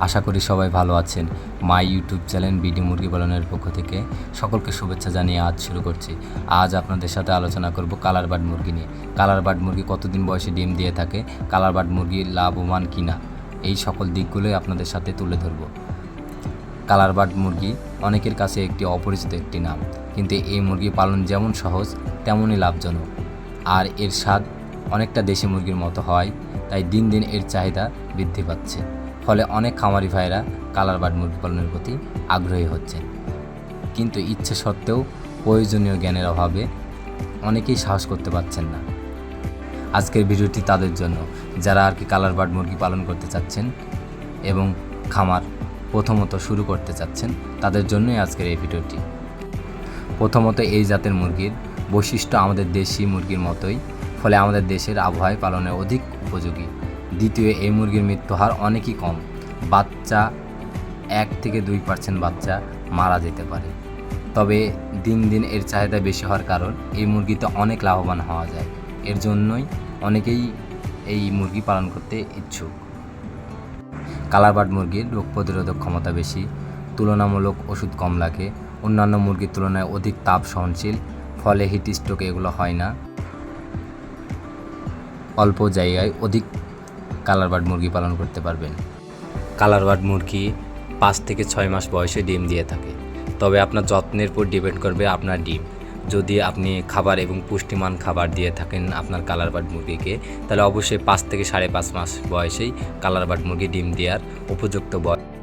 আশা করি সবাই ভালো আছেন। মাই ইউটিউব চ্যানেল বিডি মুরগি পালনের পক্ষ থেকে সকলকে শুভেচ্ছা জানিয়ে আজ শুরু করছি। আজ আপনাদের সাথে আলোচনা করব কালার বার্ড মুরগি নিয়ে। কালার বার্ড মুরগি কতদিন বয়সে ডিম দিয়ে থাকে? কালার বার্ড মুরগি লাভবান কিনা? এই সকল দিকগুলোই আপনাদের সাথে তুলে ধরব। কালার বার্ড মুরগি অনেকের কাছে একটি অপরিচিত একটি নাম। কিন্তু এই মুরগি পালন যেমন সহজ, তেমনই লাভজনক। আর এর স্বাদ অনেকটা দেশি মুরগির মতো হয়, তাই দিন দিন এর চাহিদা বৃদ্ধি পাচ্ছে। ফলে অনেক খামারি ভাইরা কালার বার্ড মুরগি পালনের প্রতি আগ্রহী হচ্ছেন। কিন্তু ইচ্ছে সত্ত্বেও প্রয়োজনীয় জ্ঞানের অভাবে অনেকেই সাহস করতে পারছেন না। আজকের ভিডিওটি তাদের জন্য, যারা আর কি কালার বার্ড মুরগি পালন করতে চাচ্ছেন এবং খামার প্রথমত শুরু করতে চাচ্ছেন, তাদের জন্যই আজকের এই ভিডিওটি। প্রথমত এই জাতের মুরগির বৈশিষ্ট্য আমাদের দেশি মুরগির মতোই, ফলে আমাদের দেশের আবহাওয়ায় পালনে অধিক উপযোগী। দ্বিতীয়, এই মুরগির মৃত্যু হার অনেকই কম। বাচ্চা এক থেকে দুই পার্সেন্ট বাচ্চা মারা যেতে পারে। তবে দিন দিন এর চাহিদা বেশি হওয়ার কারণ এই মুরগিতে অনেক লাভবান হওয়া যায়। এর জন্যই অনেকেই এই মুরগি পালন করতে ইচ্ছুক। কালারবার্ড মুরগির রোগ প্রতিরোধক ক্ষমতা বেশি, তুলনামূলক ওষুধ কম লাগে, অন্যান্য মুরগির তুলনায় অধিক তাপ সহনশীল, ফলে হিট স্ট্রোক এগুলো হয় না। অল্প জায়গায় অধিক কালারবার্ড মুরগি পালন করতে পারবেন। কালার বার্ড মুরগি পাঁচ থেকে ছয় মাস বয়সে ডিম দিয়ে থাকে। তবে আপনার যত্নের উপর ডিপেন্ড করবে আপনার ডিম। যদি আপনি খাবার এবং পুষ্টিমান খাবার দিয়ে থাকেন আপনার কালার বার্ড মুরগিকে, তাহলে অবশ্যই পাঁচ থেকে সাড়ে পাঁচ মাস বয়সেই কালার বার্ড মুরগি ডিম দেওয়ার উপযুক্ত বয়স